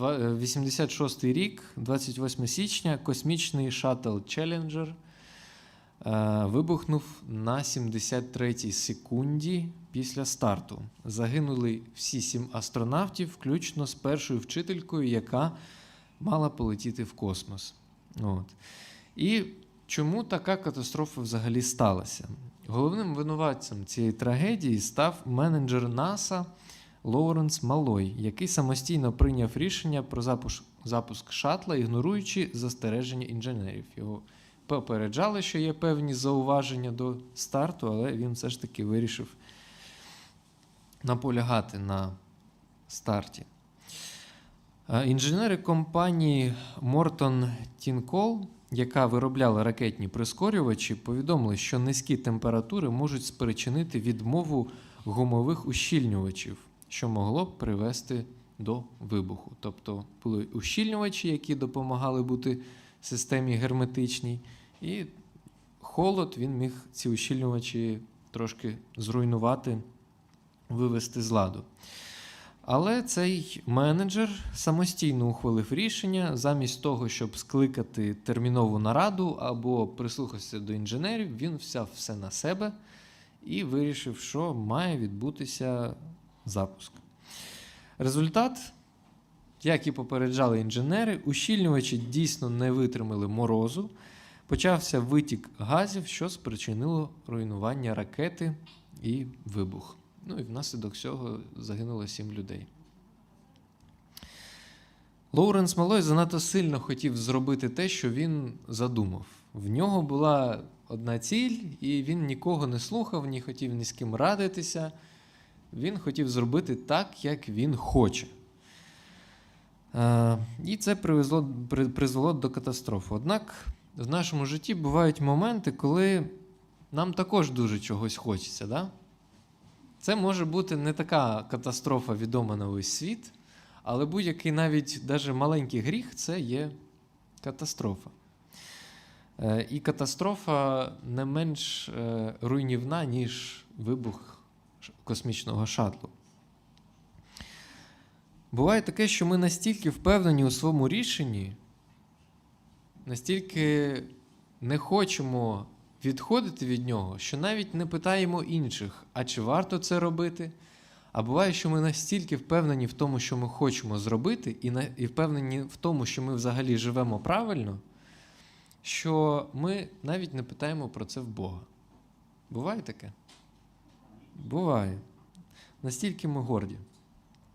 86 рік, 28 січня, космічний шаттл Challenger е, вибухнув на 73-й секунді після старту. Загинули всі сім астронавтів, включно з першою вчителькою, яка мала полетіти в космос. От. І чому така катастрофа взагалі сталася? Головним винуватцем цієї трагедії став менеджер НАСА Лоуренс Малой, який самостійно прийняв рішення про запуск, запуск шатла, ігноруючи застереження інженерів. Його попереджали, що є певні зауваження до старту, але він все ж таки вирішив наполягати на старті. Е, Інженери компанії Morton Tinkol, яка виробляла ракетні прискорювачі, повідомили, що низькі температури можуть спричинити відмову гумових ущільнювачів, що могло б привести до вибуху. Тобто були ущільнювачі, які допомагали бути системі герметичній, і холод він міг ці ущільнювачі трошки зруйнувати, вивести з ладу. Але цей менеджер самостійно ухвалив рішення, замість того, щоб скликати термінову нараду або прислухатися до інженерів, він взяв все на себе і вирішив, що має відбутися запуск. Результат, як і попереджали інженери, ущільнювачі дійсно не витримали морозу. Почався витік газів, що спричинило руйнування ракети і вибух. Ну і внаслідок цього загинуло сім людей. Лоуренс Малой занадто сильно хотів зробити те, що він задумав. В нього була одна ціль, і він нікого не слухав, ні хотів ні з ким радитися. Він хотів зробити так, як він хоче. Е, І це привезло, при- призвело до катастрофи. Однак в нашому житті бувають моменти, коли нам також дуже чогось хочеться. Да? Це може бути не така катастрофа відома на весь світ, але будь-який навіть даже маленький гріх це є катастрофа. Е, І катастрофа не менш е, руйнівна, ніж вибух космічного шатлу. Буває таке, що ми настільки впевнені у своєму рішенні, настільки не хочемо відходити від нього, що навіть не питаємо інших, а чи варто це робити. А буває, що ми настільки впевнені в тому, що ми хочемо зробити, і, на, і впевнені в тому, що ми взагалі живемо правильно, що ми навіть не питаємо про це в Бога. Буває таке? Буває. Настільки ми горді.